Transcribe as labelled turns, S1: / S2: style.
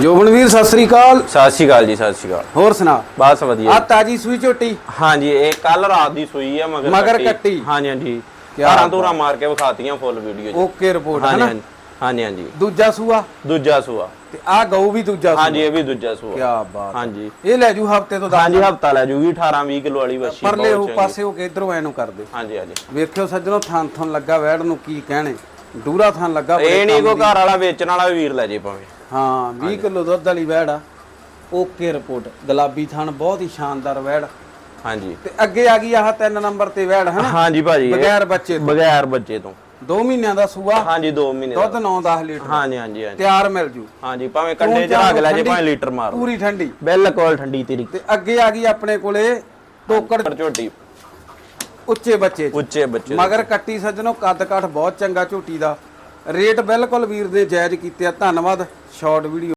S1: ਜੋਬਨਵੀਰ ਸਤਿ ਸ੍ਰੀ ਅਕਾਲ।
S2: ਸਤਿ ਸ਼੍ਰੀ ਅਕਾਲ ਜੀ ਸਤਿ ਸ਼੍ਰੀ ਅਕਾਲ।
S1: ਹੋਰ ਸੁਣਾ?
S2: ਬਸ
S1: ਆ
S2: ਵਧੀਆ
S1: ਤਾਜੀ ਸੂਈ ਝੋਟੀ?
S2: ਹਾਂਜੀ ਇਹ ਕੱਲ ਰਾਤ ਦੀ ਸੂਈ ਆ ਮਗਰ
S1: ਮਗਰ ਕੱਟੀ।
S2: ਹਾਂਜੀ ਹਾਂਜੀ।
S1: ਕਿਆ
S2: ਧਾਰਾਂ ਧੂਰਾਂ ਮਾਰ ਕੇ ਵਿਖਾਤੀਆਂ ਫੁੱਲ ਵੀਡੀਓ ਜੀ
S1: ਓਕੇ ਰਿਪੋਰਟ ਹੈ
S2: ਹਾਂਜੀ
S1: ਨਾ
S2: ਹਾਂਜੀ। ਹਾਂਜੀ ਹਾਂਜੀ।
S1: ਦੂਜਾ ਸੂਆ?
S2: ਦੂਜਾ ਸੂਆ।
S1: ਤੇ ਆ ਗਊ ਵੀ ਦੂਜਾ
S2: ਹਾਂਜੀ ਇਹ ਵੀ ਦੂਜਾ ਸੂਆ।
S1: ਕੀ ਬਾਤ।
S2: ਹਾਂਜੀ।
S1: ਇਹ ਲੈ ਜੂ ਹਫ਼ਤੇ ਤੋਂ ਦਸ
S2: ਹਾਂਜੀ ਹਫਤਾ ਲੈ ਜੂਗੀ 18 20 ਕਿਲੋ ਵਾਲੀ ਵੱਛੀ
S1: ਪਰਲੇ
S2: ਬਹੁਤ
S1: ਉਹ
S2: ਚੰਗੀ।
S1: ਪਾਸੇ ਹੋ ਕੇ ਇਧਰੋਂ ਐ ਨੂੰ ਕਰਦੇ
S2: ਹਾਂਜੀ ਹਾਂਜੀ।
S1: ਵੇਖਿਓ ਸੱਜਣੋ ਥਾਂ ਥਾਂ ਲੱਗਾ ਵੈੜ ਨੂੰ ਕੀ ਕਹਿਣੇ। ਡੂਰਾ ਥਾਂ ਲੱਗਾ ਬੜੇ
S2: ਇਹ ਨਹੀਂ
S1: ਕੰਮ
S2: ਕੋ
S1: ਦੀ।
S2: ਘਰ ਵਾਲਾ ਵੇਚਣ ਵਾਲਾ ਵੀਰ ਲੈ ਜੇ ਭਾਵੇਂ।
S1: ਹਾਂ 20 ਕਿਲੋ ਦੁੱਧ ਵਾਲੀ ਵੈੜ ਆ। Okay report. ਗੁਲਾਬੀ ਥਣ ਬਹੁਤ ਹੀ ਸ਼ਾਨਦਾਰ ਵੈੜ।
S2: ਹਾਂਜੀ।
S1: ਤੇ ਅੱਗੇ ਆ ਗਈ ਆਹ ਤਿੰਨ ਨੰਬਰ ਤੇ ਵੈੜ ਹਨਾ
S2: ਹਾਂਜੀ ਭਾਜੀ ਇਹ
S1: ਬਗੈਰ ਬੱਚੇ ਤੋਂ।
S2: ਬਗੈਰ ਬੱਚੇ ਤੋਂ।
S1: 2 ਮਹੀਨਿਆਂ ਦਾ ਸੂਆ।
S2: ਹਾਂਜੀ 2 ਮਹੀਨੇ ਦਾ।
S1: ਦੁੱਧ 9-10 ਲੀਟਰ।
S2: ਹਾਂਜੀ ਹਾਂਜੀ ਹਾਂਜੀ।
S1: ਤਿਆਰ ਮਿਲ ਜੂ।
S2: ਹਾਂਜੀ ਭਾਵੇਂ ਕੰਡੇ ਚ ਰੱਖ ਲੈ ਜੇ ਭਾਵੇਂ ਲੀਟਰ ਮਾਰ।
S1: ਪੂਰੀ ਠੰਡੀ।
S2: ਬਿਲਕੁਲ ਠੰਡੀ ਤੇਰੀ।
S1: ਤੇ ਅੱਗੇ ਆ ਗਈ ਆਪਣੇ ਕੋਲੇ ਟੋਕੜ
S2: ਝੋਟੀ।
S1: ਉੱਚੇ ਬੱਚੇ 'ਚ।
S2: ਉੱਚੇ ਬੱਚੇ
S1: ਮਗਰ ਕੱਟੀ ਸੱਜਣੋ ਕੱਦ ਕਾਠ ਬਹੁਤ ਚੰਗਾ ਝੋਟੀ ਦਾ। ਰੇਟ ਬਿਲਕੁਲ ਵੀਰ ਦੇ ਜਾਇਜ਼ ਕੀਤੇ ਆ। ਧੰਨਵਾਦ ਸ਼ਾਰਟ ਵੀਡੀਓ।